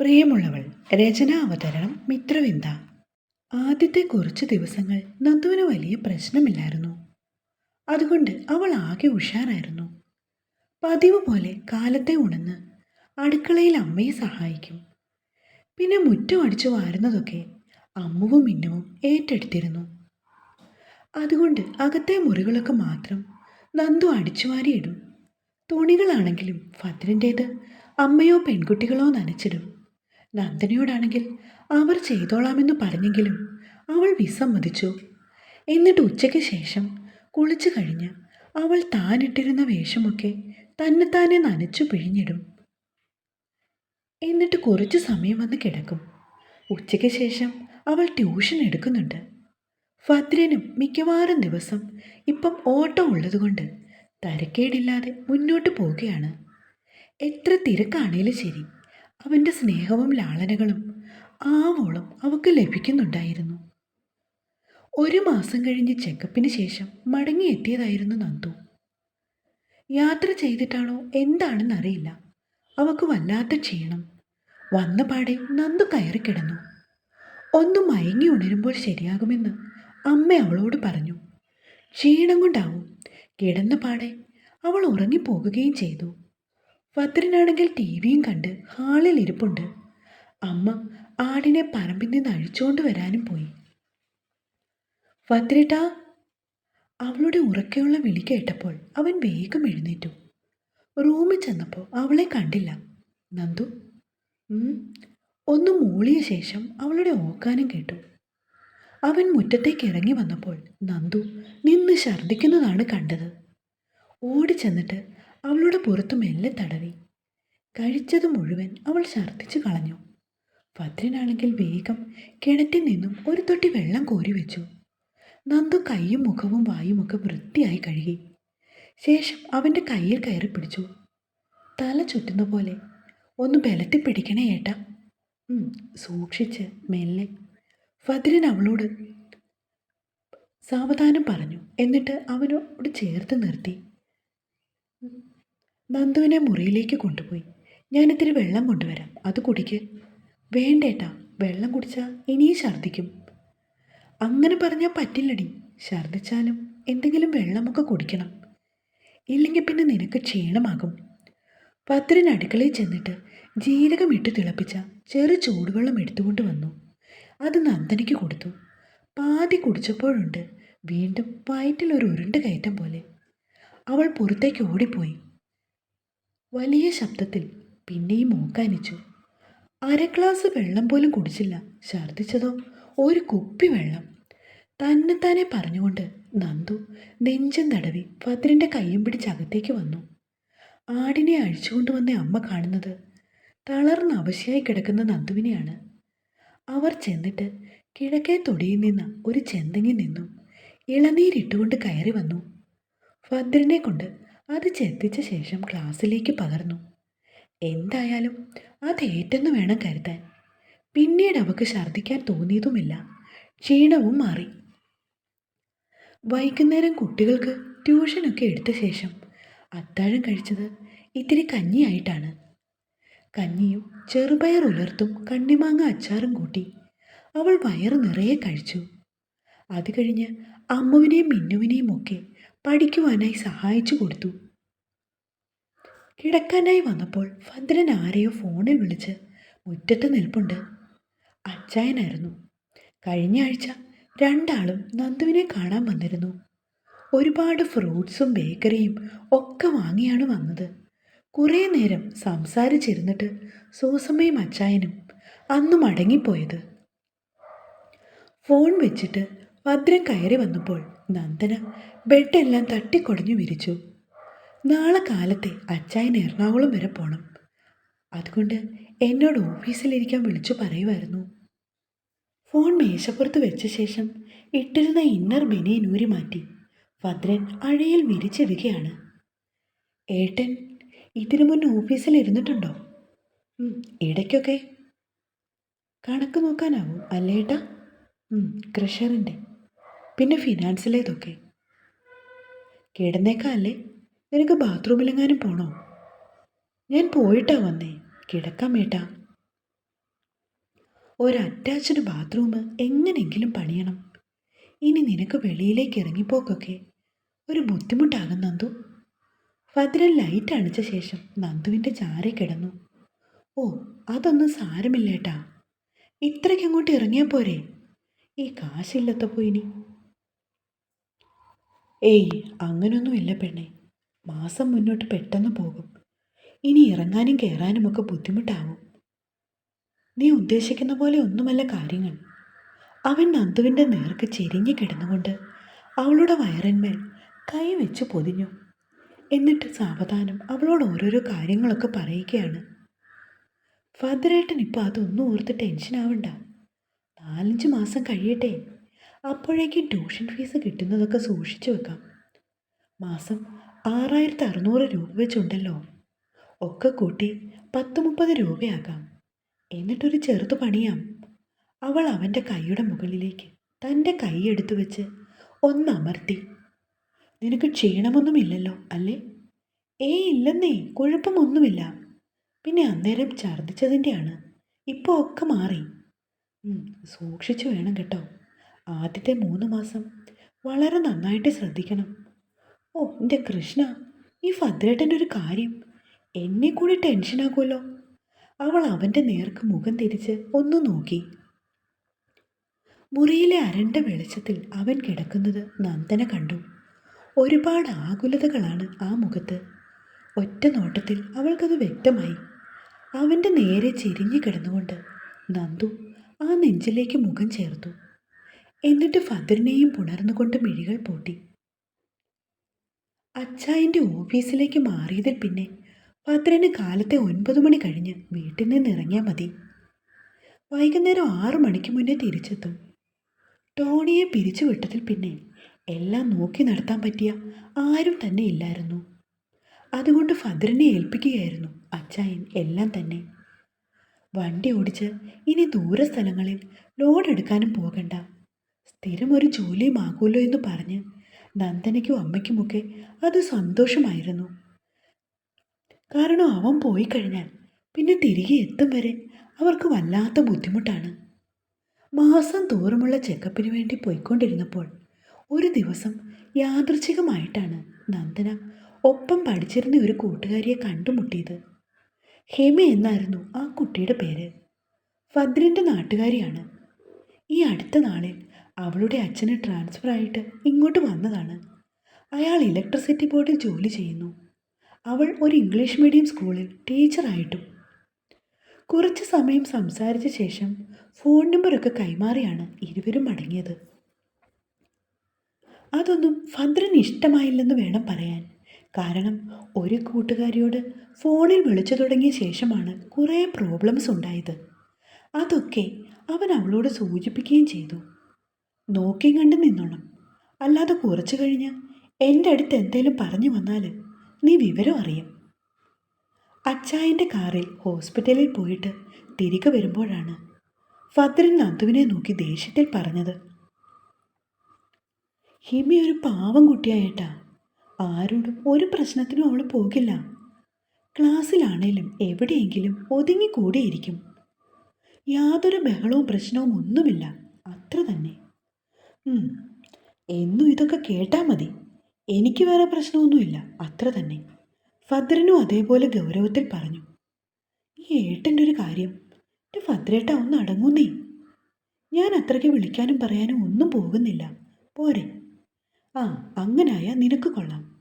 പ്രിയമുള്ളവൾ രചന അവതരണം മിത്രവിന്ദ. ആദ്യത്തെ കുറച്ച് ദിവസങ്ങൾ നന്ദുവിന് വലിയ പ്രശ്നമില്ലായിരുന്നു. അതുകൊണ്ട് അവൾ ആകെ ഉഷാറായിരുന്നു. പതിവ് പോലെ കാലത്തെ ഉണർന്ന് അടുക്കളയിൽ അമ്മയെ സഹായിക്കും. പിന്നെ മുറ്റം അടിച്ചു വാരുന്നതൊക്കെ അമ്മുവും മിന്നുവും ഏറ്റെടുത്തിരുന്നു. അതുകൊണ്ട് അകത്തെ മുറികളൊക്കെ മാത്രം നന്ദു അടിച്ചു വാരിയിടും. തുണികളാണെങ്കിലും ഭദ്രന്റേത് അമ്മയോ പെൺകുട്ടികളോ നനച്ചിടും. നന്ദനയോടാണെങ്കിൽ അവർ ചെയ്തോളാമെന്ന് പറഞ്ഞെങ്കിലും അവൾ വിസമ്മതിച്ചു. എന്നിട്ട് ഉച്ചയ്ക്ക് ശേഷം കുളിച്ചു കഴിഞ്ഞ് അവൾ താനിട്ടിരുന്ന വേഷമൊക്കെ തന്നെത്താനെ നനച്ചു പിഴിഞ്ഞിടും. എന്നിട്ട് കുറച്ച് സമയം വന്ന് കിടക്കും. ഉച്ചയ്ക്ക് ശേഷം അവൾ ട്യൂഷൻ എടുക്കുന്നുണ്ട്. ഭദ്രനും മിക്കവാറും ദിവസം ഇപ്പം ഓട്ടം ഉള്ളതുകൊണ്ട് തരക്കേടില്ലാതെ മുന്നോട്ട് പോവുകയാണ്. എത്ര തിരക്കാണേലും ശരി. അവന്റെ സ്നേഹവും ലാളനകളും ആവോളം അവൾക്ക് ലഭിക്കുന്നുണ്ടായിരുന്നു. ഒരു മാസം കഴിഞ്ഞ് ചെക്കപ്പിന് ശേഷം മടങ്ങിയെത്തിയതായിരുന്നു നന്ദു. യാത്ര ചെയ്തിട്ടാണോ എന്താണെന്നറിയില്ല. അവൾക്ക് വല്ലാത്ത ക്ഷീണം. വന്ന പാടെ നന്ദു കയറി കിടന്നു. ഒന്ന് മയങ്ങി ഉണരുമ്പോൾ ശരിയാകുമെന്ന് അമ്മ അവളോട് പറഞ്ഞു. ക്ഷീണം കൊണ്ടാവും. കിടന്ന പാടെ അവൾ ഉറങ്ങിപ്പോകുകയും ചെയ്തു. ഭദ്രനാണെങ്കിൽ ടി വിയും കണ്ട് ഹാളിൽ ഇരിപ്പുണ്ട്. അമ്മ ആടിനെ പറമ്പിൽ നിന്ന് അഴിച്ചുകൊണ്ട് വരാനും പോയി. ഭദ്രേട്ടാ അവളുടെ ഉറക്കെയുള്ള വിളി കേട്ടപ്പോൾ അവൻ വേഗം എഴുന്നേറ്റു. റൂമിൽ ചെന്നപ്പോൾ അവളെ കണ്ടില്ല. നന്ദു. ഒന്ന് മൂളിയ ശേഷം അവളുടെ ഓക്കാനം കേട്ടു. അവൻ മുറ്റത്തേക്ക് ഇറങ്ങി വന്നപ്പോൾ നന്ദു നിന്ന് ഛർദ്ദിക്കുന്നതാണ് കണ്ടത്. ഓടി ചെന്നിട്ട് അവളുടെ പുറത്തു മെല്ലെ തടവി. കഴിച്ചത് മുഴുവൻ അവൾ ഛർദ്ദിച്ചു കളഞ്ഞു. ഭദ്രനാണെങ്കിൽ വേഗം കിണറ്റിൽ നിന്നും ഒരു തൊട്ടി വെള്ളം കോരി വെച്ചു. നന്ദു കൈയും മുഖവും വായുമൊക്കെ വൃത്തിയായി കഴുകി. ശേഷം അവന്റെ കയ്യിൽ കയറി പിടിച്ചു. തല ചുറ്റുന്ന പോലെ ഒന്ന് ബലത്തിൽ പിടിക്കണേ ഏട്ടാ. സൂക്ഷിച്ച് മെല്ലെ. ഭദ്രൻ അവളോട് സാവധാനം പറഞ്ഞു. എന്നിട്ട് അവനോട് ചേർത്ത് നിർത്തി. നന്ദുവിനെ മുറിയിലേക്ക് കൊണ്ടുപോയി. ഞാനിത്തിരി വെള്ളം കൊണ്ടുവരാം. അത് കുടിക്ക്. വേണ്ടേട്ടാ വെള്ളം കുടിച്ചാൽ ഇനിയും ഛർദ്ദിക്കും. അങ്ങനെ പറഞ്ഞാൽ പറ്റില്ലടി. ഛർദ്ദിച്ചാലും എന്തെങ്കിലും വെള്ളമൊക്കെ കുടിക്കണം. ഇല്ലെങ്കിൽ പിന്നെ നിനക്ക് ക്ഷീണമാകും. ഭദ്രൻ അടുക്കളയിൽ ചെന്നിട്ട് ജീരകം ഇട്ട് തിളപ്പിച്ച ചെറു ചൂടുവെള്ളം എടുത്തുകൊണ്ട് വന്നു. അത് നന്ദനയ്ക്ക് കൊടുത്തു. പാതി കുടിച്ചപ്പോഴുണ്ട് വീണ്ടും വയറ്റിൽ ഒരു ഉരുണ്ട് കയറ്റം പോലെ. അവൾ പുറത്തേക്ക് ഓടിപ്പോയി. വലിയ ശബ്ദത്തിൽ പിന്നെയും ഓക്കാനിച്ചു. അര ഗ്ലാസ് വെള്ളം പോലും കുടിച്ചില്ല. ഛർദ്ദിച്ചതോ? ഒരു കുപ്പി വെള്ളം. തന്നെ തന്നെത്താനെ പറഞ്ഞുകൊണ്ട് നന്ദു നെഞ്ചം തടവി ഭദ്രന്റെ കയ്യും പിടിച്ച് അകത്തേക്ക് വന്നു. ആടിനെ അഴിച്ചുകൊണ്ടുവന്ന അമ്മ കാണുന്നത് തളർന്ന് അവശയായി കിടക്കുന്ന നന്ദുവിനെയാണ്. അവർ ചെന്നിട്ട് കിഴക്കേ തൊടിയിൽ നിന്ന് ഒരു ചെന്തെങ്ങി നിന്നും. ഇളനീരിട്ടുകൊണ്ട് കയറി വന്നു. ഭദ്രനെ കൊണ്ട് അത് ചെത്തിച്ച ശേഷം ക്ലാസ്സിലേക്ക് പകർന്നു. എന്തായാലും അത് ഏറ്റെന്ന് വേണം കരുതാൻ. പിന്നീട് അവക്ക് ഛർദ്ദിക്കാൻ തോന്നിയതുമില്ല. ക്ഷീണവും മാറി. വൈകുന്നേരം കുട്ടികൾക്ക് ട്യൂഷനൊക്കെ എടുത്ത ശേഷം അത്താഴം കഴിച്ചത് ഇത്തിരി കഞ്ഞിയായിട്ടാണ്. കഞ്ഞിയും ചെറുപയർ ഉലർത്തും കണ്ണിമാങ്ങ അച്ചാറും കൂട്ടി അവൾ വയറ് നിറയെ കഴിച്ചു. അത് കഴിഞ്ഞ് അമ്മുവിനെയും മിന്നുവിനെയും ഒക്കെ പഠിക്കുവാനായി സഹായിച്ചു കൊടുത്തു. കിടക്കാനായി വന്നപ്പോൾ ഭദ്രൻ ആരെയോ ഫോണിൽ വിളിച്ച് മുറ്റത്ത് നിൽപ്പുണ്ട്. അച്ചായനായിരുന്നു. കഴിഞ്ഞ ആഴ്ച രണ്ടാളും നന്ദുവിനെ കാണാൻ വന്നിരുന്നു. ഒരുപാട് ഫ്രൂട്ട്സും ബേക്കറിയും ഒക്കെ വാങ്ങിയാണ് വന്നത്. കുറേ നേരം സംസാരിച്ചിരുന്നിട്ട് സൂസമ്മയും അച്ചായനും അന്ന് മടങ്ങിപ്പോയത്. ഫോൺ വെച്ചിട്ട് ഭദ്രൻ കയറി വന്നപ്പോൾ നന്ദന ബെഡെല്ലാം തട്ടിക്കൊടഞ്ഞു വിരിച്ചു. നാളെ കാലത്തെ അച്ചായൻ എറണാകുളം വരെ പോണം. അതുകൊണ്ട് എന്നോട് ഓഫീസിലിരിക്കാൻ വിളിച്ചു പറയുമായിരുന്നു. ഫോൺ മേശപ്പുറത്ത് വെച്ച ശേഷം ഇട്ടിരുന്ന ഇന്നർ ബനിയൻ ഊരി മാറ്റി ഭദ്രൻ അഴയിൽ വിരിച്ചിടുകയാണ് ഏട്ടൻ ഇതിനു മുന്നേ ഓഫീസിൽ ഇരുന്നിട്ടുണ്ടോ ഇടയ്ക്കൊക്കെ. കണക്ക് നോക്കാനാവും അല്ലേട്ടാ ക്രഷറിന്റെ പിന്നെ ഫിനാൻസിലേതൊക്കെ കിടന്നേക്കാല്ലേ? നിനക്ക് ബാത്റൂമിലെങ്ങാനും പോണോ? ഞാൻ പോയിട്ടാ വന്നേ. കിടക്കാം വേട്ടാ ഒരു ബാത്റൂം എങ്ങനെയെങ്കിലും പണിയണം. ഇനി നിനക്ക് വെളിയിലേക്ക് ഇറങ്ങിപ്പോക്കൊക്കെ. ഒരു ബുദ്ധിമുട്ടാകും നന്ദു. ഭദ്രൻ ലൈറ്റ് അണിച്ച ശേഷം നന്ദുവിന്റെ ചാരി കിടന്നു. ഓ അതൊന്നും സാരമില്ലേട്ടാ ഇത്രയ്ക്ക് അങ്ങോട്ട് ഇറങ്ങിയാൽ പോരെ? ഈ കാശില്ലാത്തപ്പോ ഇനി? ഏയ് അങ്ങനൊന്നുമില്ല പെണ്ണെ. മാസം മുന്നോട്ട് പെട്ടെന്ന് പോകും. ഇനി ഇറങ്ങാനും കയറാനുമൊക്കെ ബുദ്ധിമുട്ടാവും നീ ഉദ്ദേശിക്കുന്ന പോലെ ഒന്നുമല്ല കാര്യങ്ങൾ. അവൻ നന്ദുവിന്റെ നേർക്ക് ചെരിഞ്ഞു കിടന്നുകൊണ്ട് അവളുടെ വയറിന്മേൽ കൈ വെച്ച് പൊതിഞ്ഞു. എന്നിട്ട് സാവധാനം അവളോട് ഓരോരോ കാര്യങ്ങളൊക്കെ പറയുകയാണ്. ഫാദറേട്ടൻ ഇപ്പോൾ അതൊന്നും ഓർത്ത് ടെൻഷൻ ആവണ്ട. നാലഞ്ച് മാസം കഴിയട്ടെ. അപ്പോഴേക്കും ട്യൂഷൻ ഫീസ് കിട്ടുന്നതൊക്കെ സൂക്ഷിച്ചു വെക്കാം. മാസം ആറായിരത്തി അറുന്നൂറ് രൂപ വെച്ചുണ്ടല്ലോ. ഒക്കെ കൂട്ടി പത്ത് മുപ്പത് രൂപയാകാം. എന്നിട്ടൊരു ചെറുത് പണിയാം. അവൾ അവന്റെ കൈയുടെ മുകളിലേക്ക് തന്റെ കൈ എടുത്തു വെച്ച് ഒന്നമർത്തി. നിനക്ക് ക്ഷീണമൊന്നുമില്ലല്ലോ അല്ലേ? ഏ ഇല്ലെന്നേ കുഴപ്പമൊന്നുമില്ല. പിന്നെ അന്നേരം ഛർദ്ദിച്ചതിന്റെയാണ്. ഇപ്പോൾ ഒക്കെ മാറി. സൂക്ഷിച്ചു വേണം കേട്ടോ. ആദ്യത്തെ മൂന്ന് മാസം വളരെ നന്നായിട്ട് ശ്രദ്ധിക്കണം. ഓ എന്റെ കൃഷ്ണ ഈ ഭദ്രേട്ടന്റെ ഒരു കാര്യം. എന്നെ കൂടി ടെൻഷനാക്കുമല്ലോ അവൾ അവന്റെ നേർക്ക് മുഖം തിരിച്ച് ഒന്ന് നോക്കി. മുറിയിലെ അരണ്ട വെളിച്ചത്തിൽ അവൻ കിടക്കുന്നത് നന്ദന കണ്ടു. ഒരുപാട് ആകുലതകളാണ് ആ മുഖത്ത്. ഒറ്റ നോട്ടത്തിൽ അവൾക്കത് വ്യക്തമായി. അവന്റെ നേരെ ചെരിഞ്ഞു കിടന്നുകൊണ്ട് നന്ദു ആ നെഞ്ചിലേക്ക് മുഖം ചേർത്തു. എന്നിട്ട് ഫദറിനെയും പുണർന്നുകൊണ്ട് മിഴികൾ പൂട്ടി. അച്ചായന്റെ ഓഫീസിലേക്ക് മാറിയതിൽ പിന്നെ ഫതിറിന് കാലത്തെ ഒൻപത് മണി കഴിഞ്ഞ് വീട്ടിൽ നിന്ന് ഇറങ്ങിയാൽ മതി. വൈകുന്നേരം ആറു മണിക്ക് മുന്നേ തിരിച്ചെത്തും. ടോണിയെ പിരിച്ചു പിരിച്ചുവിട്ടതിൽ പിന്നെ എല്ലാം നോക്കി നടത്താൻ പറ്റിയ ആരും തന്നെ ഇല്ലായിരുന്നു. അതുകൊണ്ട് ഫതിറിനെ ഏൽപ്പിക്കുകയായിരുന്നു അച്ചായൻ എല്ലാം തന്നെ. വണ്ടി ഓടിച്ച് ഇനി ദൂര സ്ഥലങ്ങളിൽ ലോഡ് എടുക്കാനും പോകണ്ട. സ്ഥിരം ഒരു ജോലിയുമാകുമല്ലോ എന്ന് പറഞ്ഞ് നന്ദനയ്ക്കും അമ്മയ്ക്കുമൊക്കെ അത് സന്തോഷമായിരുന്നു. കാരണം അവൻ പോയി കഴിഞ്ഞാൽ പിന്നെ തിരികെ എത്തും വരെ അവർക്ക് വല്ലാത്ത ബുദ്ധിമുട്ടാണ്. മാസം തോറുമുള്ള ചെക്കപ്പിന് വേണ്ടി പോയിക്കൊണ്ടിരുന്നപ്പോൾ ഒരു ദിവസം യാദൃച്ഛികമായിട്ടാണ് നന്ദന ഒപ്പം പഠിച്ചിരുന്ന ഒരു കൂട്ടുകാരിയെ കണ്ടുമുട്ടിയത്. ഹേമ എന്നായിരുന്നു ആ കുട്ടിയുടെ പേര്. ഫദ്രിന്റെ നാട്ടുകാരിയാണ്. ഈ അടുത്ത നാളിൽ അവളുടെ അച്ഛന് ട്രാൻസ്ഫർ ആയിട്ട് ഇങ്ങോട്ട് വന്നതാണ്. അയാൾ ഇലക്ട്രിസിറ്റി ബോർഡിൽ ജോലി ചെയ്യുന്നു. അവൾ ഒരു ഇംഗ്ലീഷ് മീഡിയം സ്കൂളിൽ ടീച്ചറായിട്ടും കുറച്ച് സമയം സംസാരിച്ച ശേഷം ഫോൺ നമ്പറൊക്കെ കൈമാറിയാണ് ഇരുവരും മടങ്ങിയത് അതൊന്നും ഭദ്രന് ഇഷ്ടമായില്ലെന്ന് വേണം പറയാൻ. കാരണം ഒരു കൂട്ടുകാരിയോട് ഫോണിൽ വിളിച്ചു തുടങ്ങിയ ശേഷമാണ് കുറേ പ്രോബ്ലംസ് ഉണ്ടായത്. അതൊക്കെ അവൻ അവളോട് സൂചിപ്പിക്കുകയും ചെയ്തു. നോക്കി കണ്ടും നിന്നോണം. അല്ലാതെ കുറച്ചു കഴിഞ്ഞ് എന്റെ അടുത്ത് എന്തേലും പറഞ്ഞു വന്നാൽ നീ വിവരം അറിയും. അച്ചായന്റെ കാറിൽ ഹോസ്പിറ്റലിൽ പോയിട്ട് തിരികെ വരുമ്പോഴാണ് ഫദ്രൻ നന്ദുവിനെ നോക്കി ദേഷ്യത്തിൽ പറഞ്ഞത്. ഹിമി ഒരു പാവം കുട്ടിയായിട്ടാ. ആരോടും ഒരു പ്രശ്നത്തിനും അവൾ പോകില്ല. ക്ലാസ്സിലാണേലും എവിടെയെങ്കിലും ഒതുങ്ങിക്കൂടിയിരിക്കും. യാതൊരു ബഹളവും പ്രശ്നവും ഒന്നുമില്ല. അത്ര തന്നെ. എന്നും ഇതൊക്കെ കേട്ടാൽ മതി. എനിക്ക് വേറെ പ്രശ്നമൊന്നുമില്ല. അത്ര തന്നെ. ഫദ്രനും അതേപോലെ ഗൗരവത്തിൽ പറഞ്ഞു. ഈ ഏട്ടന്റെ ഒരു കാര്യം. എന്റെ ഫദ്രേട്ട ഒന്ന് അടങ്ങുന്നേ. ഞാൻ അത്രയ്ക്ക് വിളിക്കാനും പറയാനും ഒന്നും പോകുന്നില്ല. പോരെ. ആ അങ്ങനായ നിനക്ക് കൊള്ളാം.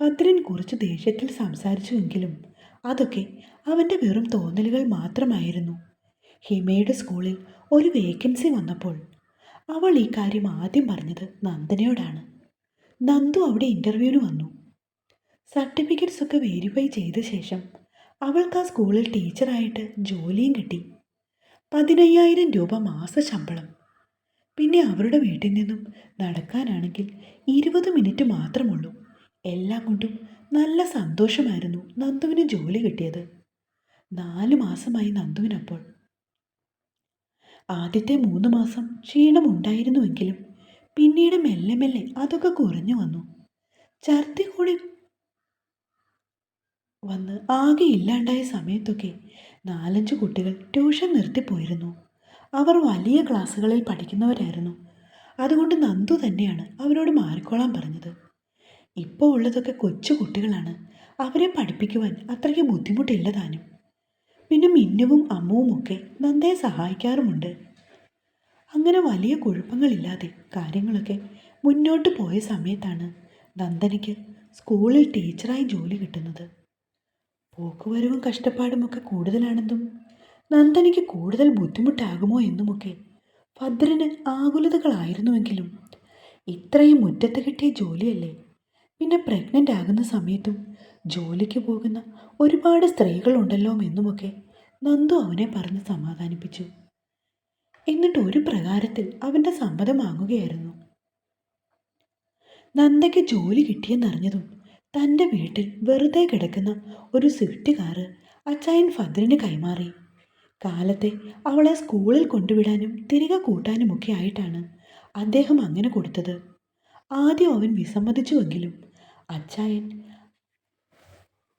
ഭദ്രൻ കുറച്ച് ദേഷ്യത്തിൽ സംസാരിച്ചുവെങ്കിലും അതൊക്കെ അവന്റെ വെറും തോന്നലുകൾ മാത്രമായിരുന്നു. ഹിമയുടെ സ്കൂളിൽ ഒരു വേക്കൻസി വന്നപ്പോൾ അവൾ ഈ കാര്യം ആദ്യം പറഞ്ഞത് നന്ദനയോടാണ്. നന്ദു അവിടെ ഇന്റർവ്യൂവിന് വന്നു. സർട്ടിഫിക്കറ്റ്സ് ഒക്കെ വെരിഫൈ ചെയ്ത ശേഷം അവൾക്ക് ആ സ്കൂളിൽ ടീച്ചറായിട്ട് ജോലിയും കിട്ടി. പതിനയ്യായിരം രൂപ മാസ ശമ്പളം. പിന്നെ അവരുടെ വീട്ടിൽ നിന്നും നടക്കാനാണെങ്കിൽ ഇരുപത് മിനിറ്റ് മാത്രമുള്ളൂ. എല്ലാം കൊണ്ടും നല്ല സന്തോഷമായിരുന്നു നന്ദുവിന് ജോലി കിട്ടിയത്. നാല് മാസമായി നന്ദുവിനപ്പോൾ ആദ്യത്തെ മൂന്ന് മാസം ക്ഷീണമുണ്ടായിരുന്നുവെങ്കിലും പിന്നീട് മെല്ലെ മെല്ലെ അതൊക്കെ കുറഞ്ഞു വന്നു. ഛർദി കൂടി വന്ന് ആകെ ഇല്ലാണ്ടായ സമയത്തൊക്കെ നാലഞ്ച് കുട്ടികൾ ട്യൂഷൻ നിർത്തിപ്പോയിരുന്നു. അവർ വലിയ ക്ലാസ്സുകളിൽ പഠിക്കുന്നവരായിരുന്നു. അതുകൊണ്ട് നന്ദു തന്നെയാണ് അവരോട് മാറിക്കോളാൻ പറഞ്ഞത്. ഇപ്പോൾ ഉള്ളതൊക്കെ കൊച്ചു കുട്ടികളാണ്. അവരെ പഠിപ്പിക്കുവാൻ അത്രയ്ക്ക് ബുദ്ധിമുട്ടില്ല താനും. പിന്നെ മിന്നുവും അമ്മുവുമൊക്കെ നന്ദേ നന്ദയെ സഹായിക്കാറുമുണ്ട്. അങ്ങനെ വലിയ കുഴപ്പങ്ങളില്ലാതെ കാര്യങ്ങളൊക്കെ മുന്നോട്ട് പോയ സമയത്താണ് നന്ദനയ്ക്ക് സ്കൂളിൽ ടീച്ചറായി ജോലി കിട്ടുന്നത്. പോക്കുവരവും കഷ്ടപ്പാടുമൊക്കെ കൂടുതലാണെന്നും നന്ദനയ്ക്ക് കൂടുതൽ ബുദ്ധിമുട്ടാകുമോ എന്നുമൊക്കെ ഭദ്രന് ആകുലതകളായിരുന്നുവെങ്കിലും ഇത്രയും മുറ്റത്ത് കിട്ടിയ ജോലിയല്ലേ പിന്നെ പ്രഗ്നന്റ് ആകുന്ന സമയത്തും ജോലിക്ക് പോകുന്ന ഒരുപാട് സ്ത്രീകളുണ്ടല്ലോ എന്നുമൊക്കെ നന്ദു അവനെ പറഞ്ഞ് സമാധാനിപ്പിച്ചു. എന്നിട്ട് ഒരു പ്രകാരത്തിൽ അവന്റെ സമ്മതം വാങ്ങുകയായിരുന്നു. നന്ദയ്ക്ക് ജോലി കിട്ടിയെന്നറിഞ്ഞതും തന്റെ വീട്ടിൽ വെറുതെ കിടക്കുന്ന ഒരു സ്വിഫ്റ്റ് കാറ് അച്ചായൻ ഫദ്രിന് കൈമാറി. കാലത്തെ അവളെ സ്കൂളിൽ കൊണ്ടുവിടാനും തിരികെ കൂട്ടാനുമൊക്കെ ആയിട്ടാണ് അദ്ദേഹം അങ്ങനെ കൊടുത്തത്. ആദ്യം അവൻ വിസമ്മതിച്ചുവെങ്കിലും അച്ചായൻ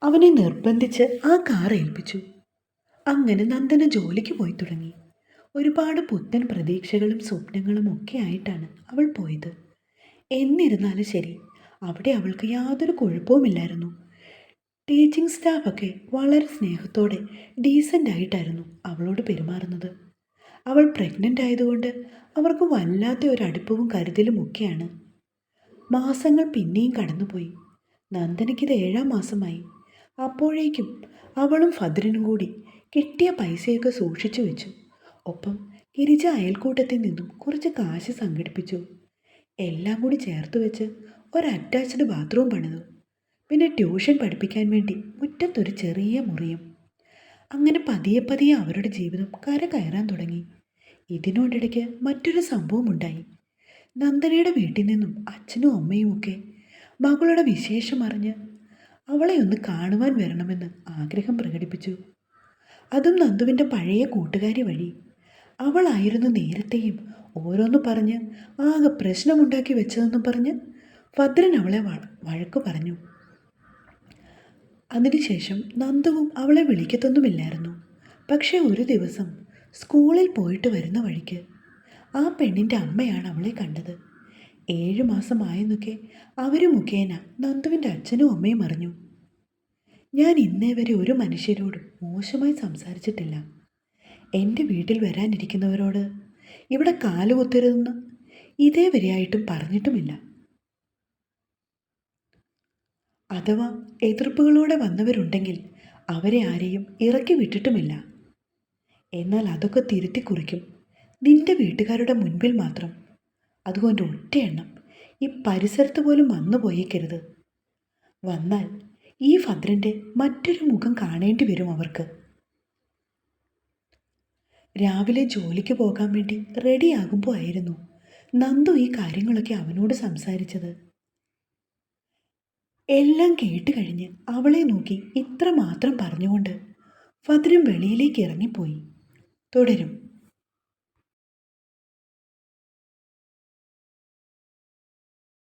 അവനെ നിർബന്ധിച്ച് ആ കാർ ഏൽപ്പിച്ചു. അങ്ങനെ നന്ദന ജോലിക്ക് പോയി തുടങ്ങി. ഒരുപാട് പുത്തൻ പ്രതീക്ഷകളും സ്വപ്നങ്ങളും ഒക്കെ ആയിട്ടാണ് അവൾ പോയത്. എന്നിരുന്നാലും ശരി അവിടെ അവൾക്ക് യാതൊരു കുഴപ്പവുമില്ലായിരുന്നു ടീച്ചിങ് സ്റ്റാഫൊക്കെ വളരെ സ്നേഹത്തോടെ ഡീസന്റ് ആയിട്ടായിരുന്നു അവളോട് പെരുമാറുന്നത്. അവൾ പ്രഗ്നന്റ് ആയതുകൊണ്ട് അവർക്ക് വല്ലാത്ത ഒരു അടുപ്പവും കരുതലും ഒക്കെയാണ്. മാസങ്ങൾ പിന്നെയും കടന്നുപോയി. നന്ദനയ്ക്കിത് ഏഴാം മാസമായി. അപ്പോഴേക്കും അവളും ഭദ്രനും കൂടി കിട്ടിയ പൈസയൊക്കെ സൂക്ഷിച്ചു വെച്ചു. ഒപ്പം ഗിരിജ അയൽക്കൂട്ടത്തിൽ നിന്നും കുറച്ച് കാശ് സംഘടിപ്പിച്ചു. എല്ലാം കൂടി ചേർത്ത് വെച്ച് ഒരു അറ്റാച്ച്ഡ് ബാത്റൂം പണിതു. പിന്നെ ട്യൂഷൻ പഠിപ്പിക്കാൻ വേണ്ടി മുറ്റത്തൊരു ചെറിയ മുറിയും. അങ്ങനെ പതിയെ പതിയെ അവരുടെ ജീവിതം കര കയറാൻ തുടങ്ങി. ഇതിനോടിടയ്ക്ക് മറ്റൊരു സംഭവം ഉണ്ടായി നന്ദനയുടെ വീട്ടിൽ നിന്നും അച്ഛനും അമ്മയും ഒക്കെ മകളുടെ വിശേഷം അറിഞ്ഞ് അവളെ ഒന്ന് കാണുവാൻ വരണമെന്ന് ആഗ്രഹം പ്രകടിപ്പിച്ചു. അതും നന്ദുവിന്റെ പഴയ കൂട്ടുകാരി വഴി. അവളായിരുന്നു നേരത്തെയും ഓരോന്ന് പറഞ്ഞ് ആകെ പ്രശ്നമുണ്ടാക്കി വെച്ചതെന്നും പറഞ്ഞ് ഭദ്രൻ അവളെ വഴക്ക് പറഞ്ഞു. അതിനുശേഷം നന്ദുവും അവളെ വിളിക്കത്തൊന്നുമില്ലായിരുന്നു. പക്ഷേ ഒരു ദിവസം സ്കൂളിൽ പോയിട്ട് വരുന്ന വഴിക്ക് ആ പെണ്ണിന്റെ അമ്മയാണ് അവളെ കണ്ടത്. ഏഴ് മാസമായെന്നൊക്കെ അവർ മുഖേന നന്ദുവിന്റെ അച്ഛനും അമ്മയും അറിഞ്ഞു. ഞാൻ ഇന്നേ വരെ ഒരു മനുഷ്യരോട് മോശമായി സംസാരിച്ചിട്ടില്ല. എന്റെ വീട്ടിൽ വരാനിരിക്കുന്നവരോട് ഇവിടെ കാലുകുത്തരുതെന്ന് ഇതേ വരെയായിട്ടും പറഞ്ഞിട്ടുമില്ല. അഥവാ എതിർപ്പുകളോടെ വന്നവരുണ്ടെങ്കിൽ അവരെ ആരെയും ഇറക്കി വിട്ടിട്ടുമില്ല. എന്നാൽ അതൊക്കെ തിരുത്തി കുറിക്കും. നിന്റെ വീട്ടുകാരുടെ മുൻപിൽ മാത്രം. അതുകൊണ്ട് ഒറ്റയെണ്ണം ഈ പരിസരത്ത് പോലും വന്നു പോയേക്കരുത്. വന്നാൽ ഈ ഭദ്രന്റെ മറ്റൊരു മുഖം കാണേണ്ടി വരും അവർക്ക്. രാവിലെ ജോലിക്ക് പോകാൻ വേണ്ടി റെഡിയാകുമ്പോൾ ആയിരുന്നു നന്ദു ഈ കാര്യങ്ങളൊക്കെ അവനോട് സംസാരിച്ചത്. എല്ലാം കേട്ട് കഴിഞ്ഞ് അവളെ നോക്കി ഇത്ര മാത്രം പറഞ്ഞുകൊണ്ട് ഭദ്രം വെളിയിലേക്ക് ഇറങ്ങിപ്പോയി. തുടരും.